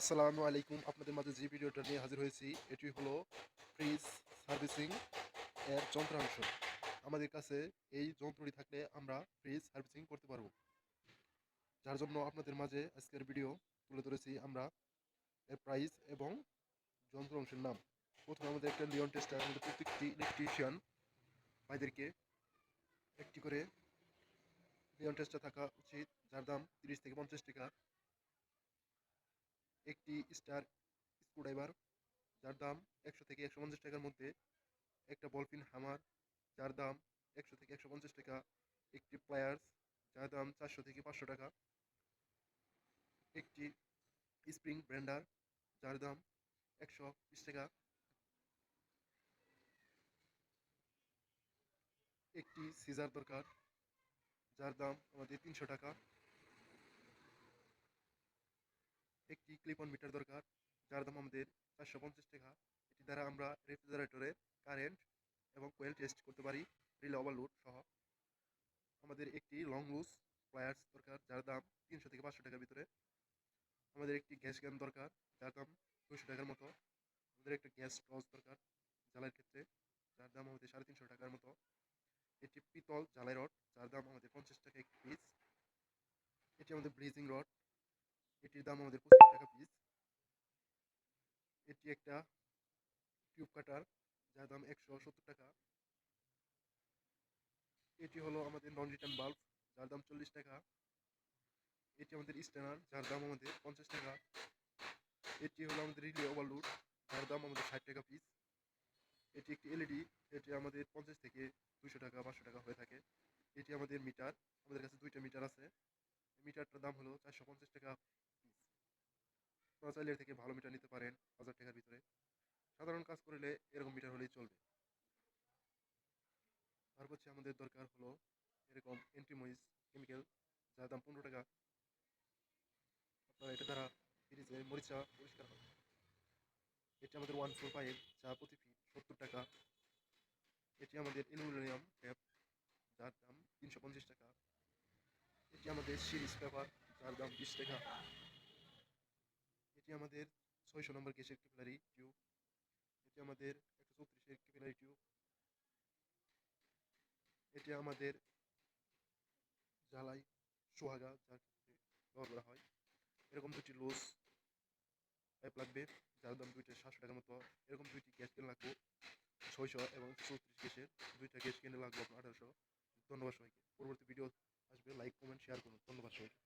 আসসালামু আলাইকুম। আপনাদের মাঝে যে ভিডিওটা নিয়ে হাজির হয়েছি, এটি হলো ফ্রিজ সার্ভিসিং এর যন্ত্রাংশ। আমাদের কাছে এই যন্ত্রটি থাকলে আমরা ফ্রিজ সার্ভিসিং করতে পারব। যার জন্য আপনাদের মাঝে আজকের ভিডিও তুলে ধরেছি আমরা এর প্রাইস এবং যন্ত্রাংশের নাম। প্রথমে আমাদের একটা লিওন টেস্টার আমাদের প্রত্যেকটি ইলেকট্রিশিয়ান ভাইদেরকে একটি করে লিওন টেস্টার থাকা উচিত, যার দাম তিরিশ থেকে পঞ্চাশ টাকা। একটি স্টার স্ক্রুড্রাইভার, যার দাম একশো থেকে একশো পঞ্চাশ টাকার মধ্যে একটা বলফিন হামার, যার দাম একশো থেকে একশো পঞ্চাশ টাকা, একটি প্লায়ার্স, যার দাম চারশো থেকে পাঁচশো টাকা। একটি স্প্রিং ব্র্যান্ডার, যার দাম একশো বিশ টাকা। একটি সিজার দরকার, যার দাম আমাদের তিনশো টাকা। একটি ক্লিপ অন মিটার দরকার, যার দাম আমাদের চারশো পঞ্চাশ টাকা। এটি দ্বারা আমরা রেফ্রিজারেটরের কারেন্ট এবং কোয়েল টেস্ট করতে পারি রিলে ওভারলোড সহ। আমাদের একটি লং লুজ প্লায়ার্স দরকার, যার দাম তিনশো থেকে পাঁচশো টাকার ভিতরে। আমাদের একটি গ্যাস ক্যান দরকার, যার দাম দুশো টাকার মতো। আমাদের একটা গ্যাস টস দরকার জ্বালার ক্ষেত্রে, যার দাম আমাদের সাড়ে তিনশো টাকার মতো। এটি পিতল জ্বালাই রড যার দাম আমাদের পঞ্চাশ টাকা এক পিস এটি আমাদের ব্রিজিং রড এটির দাম আমাদের পঁচিশ টাকা পিস এটি একটা টিউব কাটার যার দাম একশো সত্তর টাকা। এটি হলো আমাদের নন রিটার্ন বাল্ব যার দাম চল্লিশ টাকা। এটি আমাদের স্ট্যানার যার দাম আমাদের পঞ্চাশ টাকা। এটি হলো আমাদের রিলে ওভারলোড যার দাম আমাদের ষাট টাকা পিস এটি একটি এলইডি এটি আমাদের পঞ্চাশ থেকে দুশো টাকা, পাঁচশো টাকা হয়ে থাকে। এটি আমাদের মিটার আমাদের কাছে দুইটা মিটার আছে। মিটারটার দাম হলো চারশো পঞ্চাশ টাকা। চাইলে এর থেকে ভালো মিটার নিতে পারেন হাজার টাকার ভিতরে। সাধারণ কাজ করলে এরকম মিটার হলেই চলবে। তারপর হচ্ছে আমাদের দরকার হলো এরকম এন্টিময়েস কেমিক্যাল, যার দাম পনেরো টাকা। আপনারা এটা দ্বারা ফ্রিজে মরিচা পরিষ্কার হয় এটি আমাদের ওয়ান ফোর ফাইভ যা প্রতি সত্তর টাকা। এটি আমাদের অ্যালুমিনিয়াম ট্যাপ, যার দাম তিনশো পঞ্চাশ টাকা। এটি আমাদের সিরিজ পেপার, যার দাম বিশ টাকা। এটি আমাদের ছয়শো নম্বর গ্যাসের ক্যাপিলারি টিউব এটি আমাদের একশো চৌত্রিশের ক্যাপিলারি টিউব এটি আমাদের জ্বালাই সোহাগা, যার ব্যবহার করা হয়। এরকম দুটি লুজ পাইপ লাগবে, যার দাম দুইটা সাতশো টাকার মতো। এরকম দুইটি গ্যাস কিনে লাগবে ছয়শো এবং চৌত্রিশ গ্যাসের দুইটা গ্যাস কিনে লাগবে আপনার আঠারোশো। ধন্যবাদ সবাইকে। পরবর্তী ভিডিও আসবে লাইক কমেন্ট শেয়ার করুন। ধন্যবাদ সবাইকে।